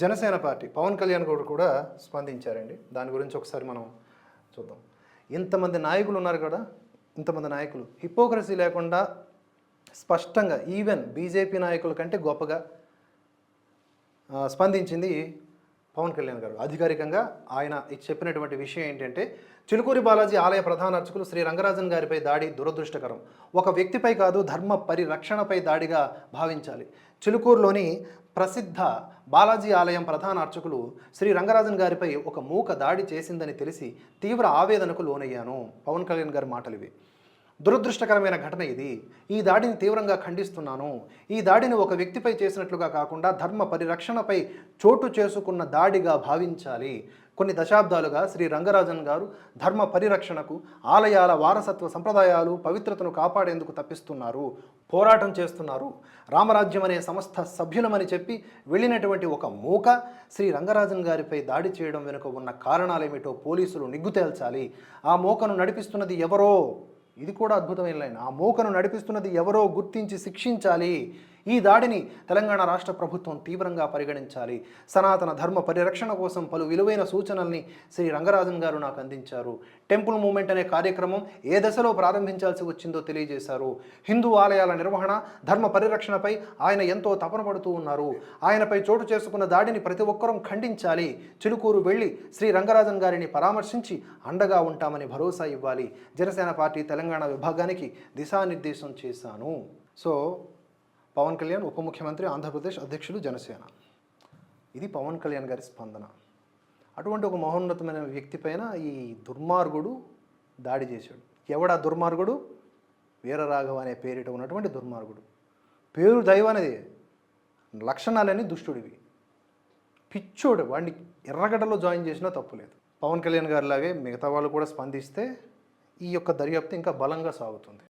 Janasena party Pawan Kalyan Goud కూడా స్పందించారండి. దాని గురించి ఒకసారి మనం చూద్దాం. ఇంతమంది నాయకులు ఉన్నారు కదా ఇంతమంది నాయకులు. హిపోక్రసీ లేకుండా స్పష్టంగా ఈవెన్ బీజేపీ నాయకుల కంటే గొప్పగా స్పందించింది పవన్ కళ్యాణ్ గారు. అధికారికంగా ఆయన చెప్పినటువంటి విషయం ఏంటంటే చిలుకూరి బాలాజీ ఆలయ ప్రధాన అర్చకులు శ్రీ రంగరాజన్ గారిపై దాడి దురదృష్టకరం. ఒక వ్యక్తిపై కాదు ధర్మ పరిరక్షణపై దాడిగా భావించాలి. చిలుకూరులోని ప్రసిద్ధ బాలాజీ ఆలయం ప్రధాన అర్చకులు శ్రీ రంగరాజన్ గారిపై ఒక మూక దాడి చేసిందని తెలిసి తీవ్ర ఆవేదనకు లోనయ్యాను. పవన్ కళ్యాణ్ గారి మాటలు ఇవి దురదృష్టకరమైన ఘటన ఇది. ఈ దాడిని తీవ్రంగా ఖండిస్తున్నాను. ఈ దాడిని ఒక వ్యక్తిపై చేసినట్లుగా కాకుండా ధర్మ పరిరక్షణపై చోటు చేసుకున్న దాడిగా భావించాలి. కొన్ని దశాబ్దాలుగా శ్రీ రంగరాజన్ గారు ధర్మ పరిరక్షణకు ఆలయాల వారసత్వ సంప్రదాయాలు పవిత్రతను కాపాడేందుకు తప్పిస్తున్నారు. పోరాటం చేస్తున్నారు. రామరాజ్యం అనే సంస్థ సభ్యులమని చెప్పి వెళ్ళినటువంటి ఒక మూక శ్రీ రంగరాజన్ గారిపై దాడి చేయడం వెనుక ఉన్న కారణాలేమిటో పోలీసులు నిగ్గు తేల్చాలి ఆ మూకను నడిపిస్తున్నది ఎవరో? ఇది కూడా అద్భుతమైన లైన్. ఆ మూకను నడిపిస్తున్నది ఎవరో గుర్తించి శిక్షించాలి. ఈ దాడిని తెలంగాణ రాష్ట్ర ప్రభుత్వం తీవ్రంగా పరిగణించాలి. సనాతన ధర్మ పరిరక్షణ కోసం పలు విలువైన సూచనల్ని శ్రీ రంగరాజన్ గారు నాకు అందించారు. టెంపుల్ మూమెంట్ అనే కార్యక్రమం ఏ దశలో ప్రారంభించాల్సి వచ్చిందో తెలియజేశారు. హిందూ ఆలయాల నిర్వహణ ధర్మ పరిరక్షణపై ఆయన ఎంతో తపన పడుతూ ఉన్నారు. ఆయనపై చోటు చేసుకున్న దాడిని ప్రతి ఒక్కరూ ఖండించాలి. చిలుకూరు వెళ్ళి శ్రీ రంగరాజన్ గారిని పరామర్శించి అండగా ఉంటామని భరోసా ఇవ్వాలి. జనసేన పార్టీ తెలంగాణ విభాగానికి దిశానిర్దేశం చేశాను. సో పవన్ కళ్యాణ్ ఉప ముఖ్యమంత్రి ఆంధ్రప్రదేశ్ అధ్యక్షులు జనసేన. ఇది పవన్ కళ్యాణ్ గారి స్పందన. అటువంటి ఒక మహోన్నతమైన వ్యక్తి పైన ఈ దుర్మార్గుడు దాడి చేశాడు. ఎవడా దుర్మార్గుడు? వీరరాఘవ అనే పేరిట ఉన్నటువంటి దుర్మార్గుడు. పేరు దైవం అనేది లక్షణాలన్నీ దుష్టుడివి. పిచ్చోడు వాడిని ఎర్రగడ్డలో జాయిన్ చేసినా తప్పులేదు పవన్ కళ్యాణ్ గారిలాగే మిగతా వాళ్ళు కూడా స్పందిస్తే ఈ యొక్క దర్యాప్తు ఇంకా బలంగా సాగుతుంది.